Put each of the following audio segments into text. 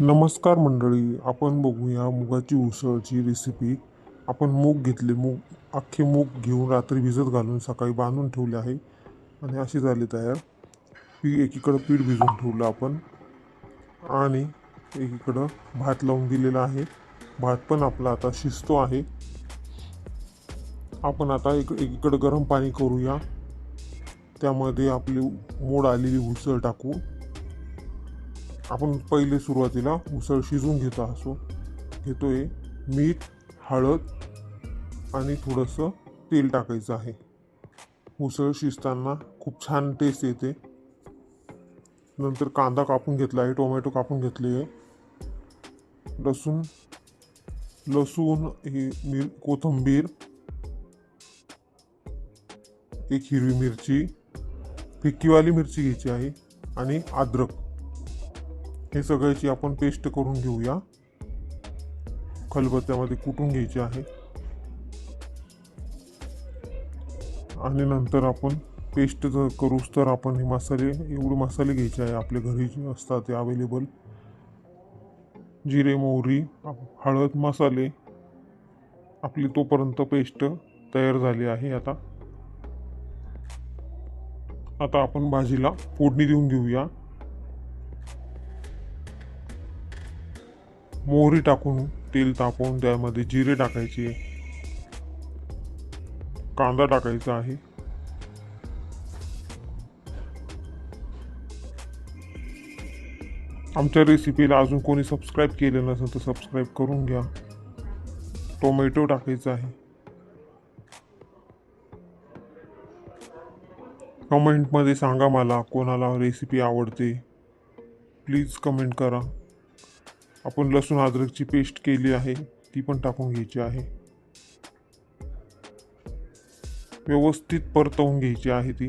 नमस्कार मंडळी आपण बघूया मुगाची उसळची रेसिपी आपण मूग घेतले मूग अख्खे मूग घेऊन रात्री भिजत घालून सकाळी बांधून ठेवले आहे. आणि अशी झाली तयार. पी एकीकडं पीठ भिजवून ठेवलं आपण. आणि एकीकडं भात लावून दिलेला आहे. भात पण आपला आता शिजतो आहे. आपण आता एक एकीकडं गरम पाणी करूया. त्यामध्ये आपली मोड आलेली उसळ टाकू. आपण पहिले सुरुवातीला उसळ शिजवून घेतो असो घेतोय मीठ हळद आणि थोडंसं तेल टाकायचं आहे. उसळ शिजताना खूप छान टेस्ट येते. नंतर कांदा कापून घेतला आहे टोमॅटो कापून घेतले आहे. लसूण लसूण ही मिर कोथिंबीर एक हिरवी मिरची फिक्कीवाली मिरची घ्यायची आहे आणि अद्रक. हे सगळ्याची आपण पेस्ट करून घेऊया. खलबत्त्यामध्ये कुटून घ्यायची आहे? आणि नंतर आपण पेस्ट जर करूच तर आपण हे मसाले एवढे मसाले घ्यायचे आहे आपल्या घरी जे असतात ते अवेलेबल जिरे मोहरी हळद मसाले आपली तोपर्यंत पेस्ट तयार झाली आहे आता. आता आपण भाजीला फोडणी देऊन घेऊया. मोहरी टाकून तेल तापवून त्यामध्ये जिरे टाकायचे. कांदा टाकायचा आहे. आमच्या रेसिपीला अजून कोणी सबस्क्राईब केलं नसेल तर सबस्क्राईब करून घ्या. टोमॅटो टाकायचा आहे. कमेंटमध्ये सांगा मला कोणाला रेसिपी आवडते. प्लीज कमेंट करा. आपण लसूण अद्रकची पेस्ट केली आहे ती पण टाकून घ्यायची आहे. व्यवस्थित परतवून घ्यायची आहे ती.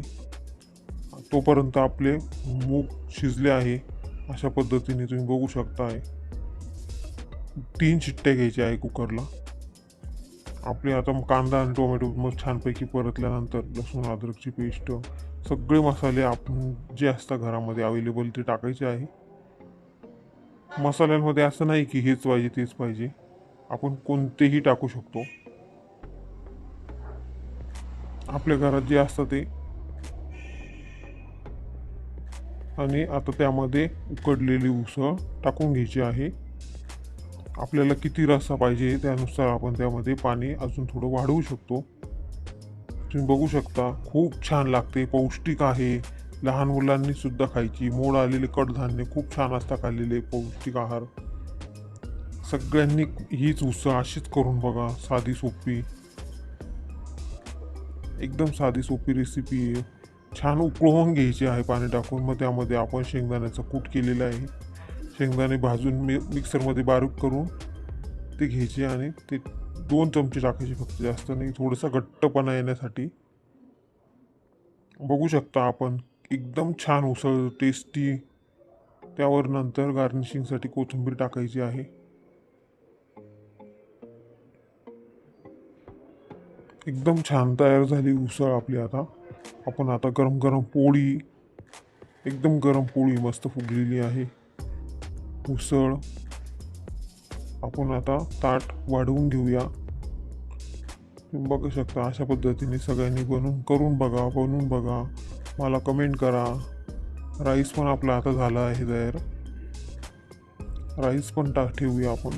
तोपर्यंत आपले मूग शिजले आहे अशा पद्धतीने तुम्ही बघू शकता आहे तीन शिट्ट्या घ्यायच्या आहे कुकरला. आपले आता कांदा आणि टोमॅटो मग छानपैकी परतल्यानंतर लसूण अद्रकची पेस्ट सगळे मसाले आपण जे असतात घरामध्ये अवेलेबल ते टाकायचे आहे. मसाल्यांमध्ये असं नाही की हेच पाहिजे तेच पाहिजे. आपण कोणतेही टाकू शकतो. आपल्या घरात जे असतं ते. आणि आता त्यामध्ये उकडलेली उसळ टाकून घ्यायची आहे. आपल्याला किती रस्सा पाहिजे त्यानुसार आपण त्यामध्ये पाणी अजून थोडं वाढवू शकतो. तुम्ही बघू शकता खूप छान लागते पौष्टिक आहे. लहान मुलांनी सुद्धा खायची. मोड आलेले कडधान्य खूप छान असतात खाल्लेले पौष्टिक आहार. सगळ्यांनी हीच उसळ अशीच करून बघा. साधी सोपी. एकदम साधी सोपी रेसिपी आहे. छान उकळवून घ्यायची आहे पाणी टाकून. मग त्यामध्ये आपण शेंगदाण्याचं कूट केलेलं आहे. शेंगदाणे भाजून मी मिक्सरमध्ये बारीक करून ते घ्यायचे आणि ते दोन चमचे टाकायचे फक्त जास्त नाही. थोडासा घट्टपणा येण्यासाठी. बघू शकता आपण. एकदम छान उसळ टेस्टी त्यावर नंतर गार्निशिंगसाठी कोथिंबीर टाकायची आहे. एकदम छान तयार झाली उसळ आपली आता. आपण आता गरम गरम पोळी एकदम गरम पोळी मस्त फुगलेली आहे. उसळ. आपण आता ताट वाढवून घेऊया. तुम्ही बघू शकता अशा पद्धतीने सगळ्यांनी बनवून करून बघा बनवून बघा. मला कमेंट करा. राईस पण आपला आता झाला आहे तयार राईस पण टाक ठेवूया आपण.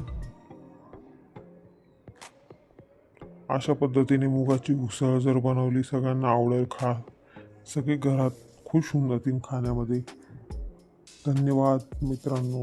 अशा पद्धतीने मुगाची उसळ जर बनवली सगळ्यांना आवडेल खा. सगळे घरात खुश होऊन जातील खाण्यामध्ये. धन्यवाद मित्रांनो.